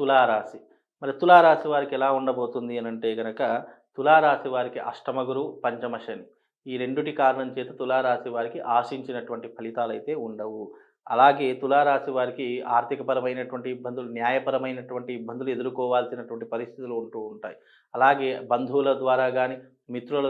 తులారాశి. మరి తులారాశి వారికి ఎలా ఉండబోతుంది అని అంటే కనుక తులారాశి వారికి అష్టమ గురు పంచమ శని. ఈ రెండుటి కారణం చేత తులారాశి వారికి ఆశించినటువంటి ఫలితాలు అయితే ఉండవు. అలాగే తులారాశి వారికి ఆర్థికపరమైనటువంటి ఇబ్బందులు న్యాయపరమైనటువంటి ఇబ్బందులు ఎదుర్కోవాల్సినటువంటి పరిస్థితులు ఉంటూ ఉంటాయి. అలాగే బంధువుల ద్వారా కానీ మిత్రుల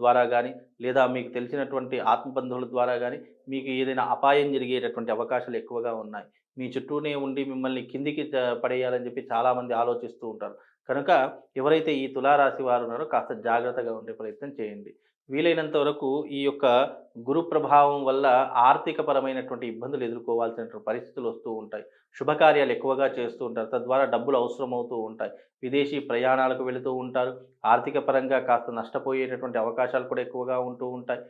ద్వారా కానీ లేదా మీకు తెలిసినటువంటి ఆత్మబంధువుల ద్వారా కానీ మీకు ఏదైనా అపాయం జరిగేటటువంటి అవకాశాలు ఎక్కువగా ఉన్నాయి. మీ చుట్టూనే ఉండి మిమ్మల్ని కిందికి పడేయాలని చెప్పి చాలామంది ఆలోచిస్తూ ఉంటారు. కనుక ఎవరైతే ఈ తులారాశి వారు ఉన్నారో కాస్త జాగ్రత్తగా ఉండే ప్రయత్నం చేయండి. వీలైనంత వరకు ఈ యొక్క గురు ప్రభావం వల్ల ఆర్థికపరమైనటువంటి ఇబ్బందులు ఎదుర్కోవాల్సినటువంటి పరిస్థితులు వస్తూ ఉంటాయి. శుభకార్యాలు ఎక్కువగా చేస్తూ ఉంటారు. తద్వారా డబ్బులు అవసరం అవుతూ ఉంటాయి. విదేశీ ప్రయాణాలకు వెళుతూ ఉంటారు. ఆర్థిక పరంగా కాస్త నష్టపోయేటటువంటి అవకాశాలు కూడా ఎక్కువగా ఉంటూ ఉంటాయి.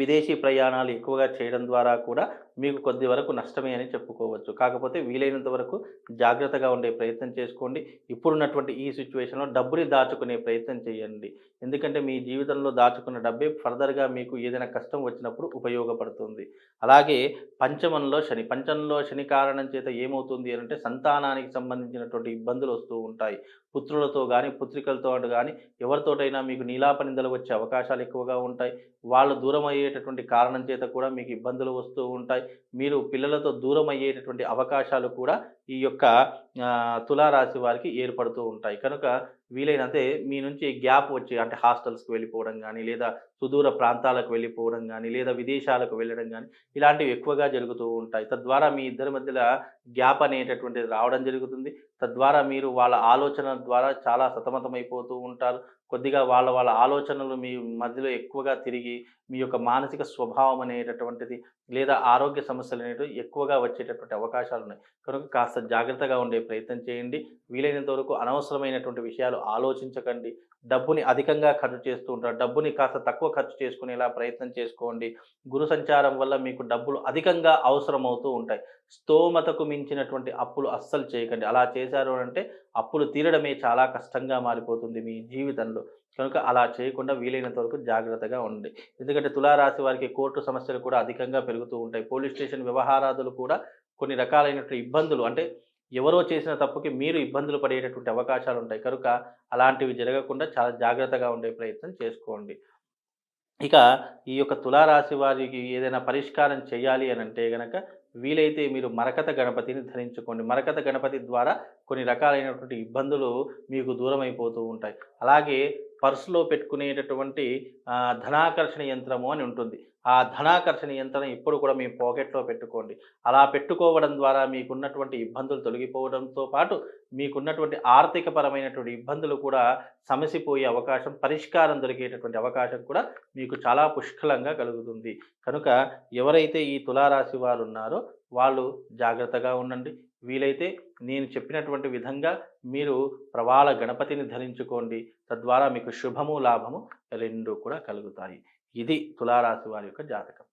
విదేశీ ప్రయాణాలు ఎక్కువగా చేయడం ద్వారా కూడా మీకు కొద్ది వరకు నష్టమే అని చెప్పుకోవచ్చు. కాకపోతే వీలైనంత వరకు జాగ్రత్తగా ఉండే ప్రయత్నం చేసుకోండి. ఇప్పుడున్నటువంటి ఈ సిచ్యువేషన్లో డబ్బుని దాచుకునే ప్రయత్నం చేయండి. ఎందుకంటే మీ జీవితంలో దాచుకున్న డబ్బే ఫర్దర్గా మీకు ఏదైనా కష్టం వచ్చినప్పుడు ఉపయోగపడుతుంది. అలాగే పంచమంలో శని పంచంలో శని కారణం చేత ఏమవుతుంది అంటే సంతానానికి సంబంధించినటువంటి ఇబ్బందులు వస్తూ ఉంటాయి. పుత్రులతో కానీ పుత్రికలతో కానీ ఎవరితోటైనా మీకు నీలాపనిందలు వచ్చే అవకాశాలు ఎక్కువగా ఉంటాయి. వాళ్ళు దూరం అయ్యేటటువంటి కారణం చేత కూడా మీకు ఇబ్బందులు వస్తూ ఉంటాయి. మీరు పిల్లలతో దూరం అయ్యేటటువంటి అవకాశాలు కూడా ఈ యొక్క తులారాశి వారికి ఏర్పడుతూ ఉంటాయి. కనుక వీలైనంతే మీ నుంచి గ్యాప్ వచ్చి అంటే హాస్టల్స్కి వెళ్ళిపోవడం కానీ లేదా సుదూర ప్రాంతాలకు వెళ్ళిపోవడం కానీ లేదా విదేశాలకు వెళ్ళడం కానీ ఇలాంటివి ఎక్కువగా జరుగుతూ ఉంటాయి. తద్వారా మీ ఇద్దరి మధ్యలో గ్యాప్ అనేటటువంటిది రావడం జరుగుతుంది. తద్వారా మీరు వాళ్ళ ఆలోచన ద్వారా చాలా సతమతమైపోతూ ఉంటారు. కొద్దిగా వాళ్ళ వాళ్ళ ఆలోచనలు మీ మధ్యలో ఎక్కువగా తిరిగి మీ యొక్క మానసిక స్వభావం అనేటటువంటిది లేదా ఆరోగ్య సమస్యలు అనేటివి ఎక్కువగా వచ్చేటటువంటి అవకాశాలు ఉన్నాయి. కనుక కాస్త జాగ్రత్తగా ఉండే ప్రయత్నం చేయండి. వీలైనంత వరకు అనవసరమైనటువంటి విషయాలు ఆలోచించకండి. డబ్బుని అధికంగా ఖర్చు చేస్తూ ఉంటారు. డబ్బుని కాస్త తక్కువ ఖర్చు చేసుకునేలా ప్రయత్నం చేసుకోండి. గురు సంచారం వల్ల మీకు డబ్బులు అధికంగా అవసరం అవుతూ ఉంటాయి. స్తోమతకు మించినటువంటి అప్పులు అస్సలు చేయకండి. అలా చేశారు అంటే అప్పులు తీరడమే చాలా కష్టంగా మారిపోతుంది మీ జీవితంలో. కనుక అలా చేయకుండా వీలైనంత వరకు జాగ్రత్తగా ఉండండి. ఎందుకంటే తులారాశి వారికి కోర్టు సమస్యలు కూడా అధికంగా పెరుగుతూ ఉంటాయి. పోలీస్ స్టేషన్ వ్యవహారాదులు కూడా కొన్ని రకాలైనటువంటి ఇబ్బందులు అంటే ఎవరో చేసిన తప్పుకి మీరు ఇబ్బందులు పడేటటువంటి అవకాశాలు ఉంటాయి. కనుక అలాంటివి జరగకుండా చాలా జాగ్రత్తగా ఉండే ప్రయత్నం చేసుకోండి. ఇక ఈ యొక్క తులారాశి వారికి ఏదైనా పరిష్కారం చేయాలి అని అంటే గనక వీలైతే మీరు మరకత గణపతిని ధరించుకోండి. మరకత గణపతి ద్వారా కొన్ని రకాలైనటువంటి ఇబ్బందులు మీకు దూరం అయిపోతూ ఉంటాయి. అలాగే పర్సులో పెట్టుకునేటటువంటి ధనాకర్షణ యంత్రము అని ఉంటుంది. ఆ ధనాకర్షణ యంత్రం ఎప్పుడు కూడా మీ పాకెట్లో పెట్టుకోండి. అలా పెట్టుకోవడం ద్వారా మీకున్నటువంటి ఇబ్బందులు తొలగిపోవడంతో పాటు మీకున్నటువంటి ఆర్థిక పరమైనటువంటి ఇబ్బందులు కూడా సమసిపోయే అవకాశం పరిష్కారం దొరికేటటువంటి అవకాశం కూడా మీకు చాలా పుష్కలంగా కలుగుతుంది. కనుక ఎవరైతే ఈ తులారాశి వారు ఉన్నారో వాళ్ళు జాగ్రత్తగా ఉండండి. వీలైతే నేను చెప్పినటువంటి విధంగా మీరు ప్రవాళ గణపతిని ధరించుకోండి. తద్వారా మీకు శుభము లాభము రెండు కూడా కలుగుతాయి. ఇది తులారాశి వారి యొక్క జాతకం.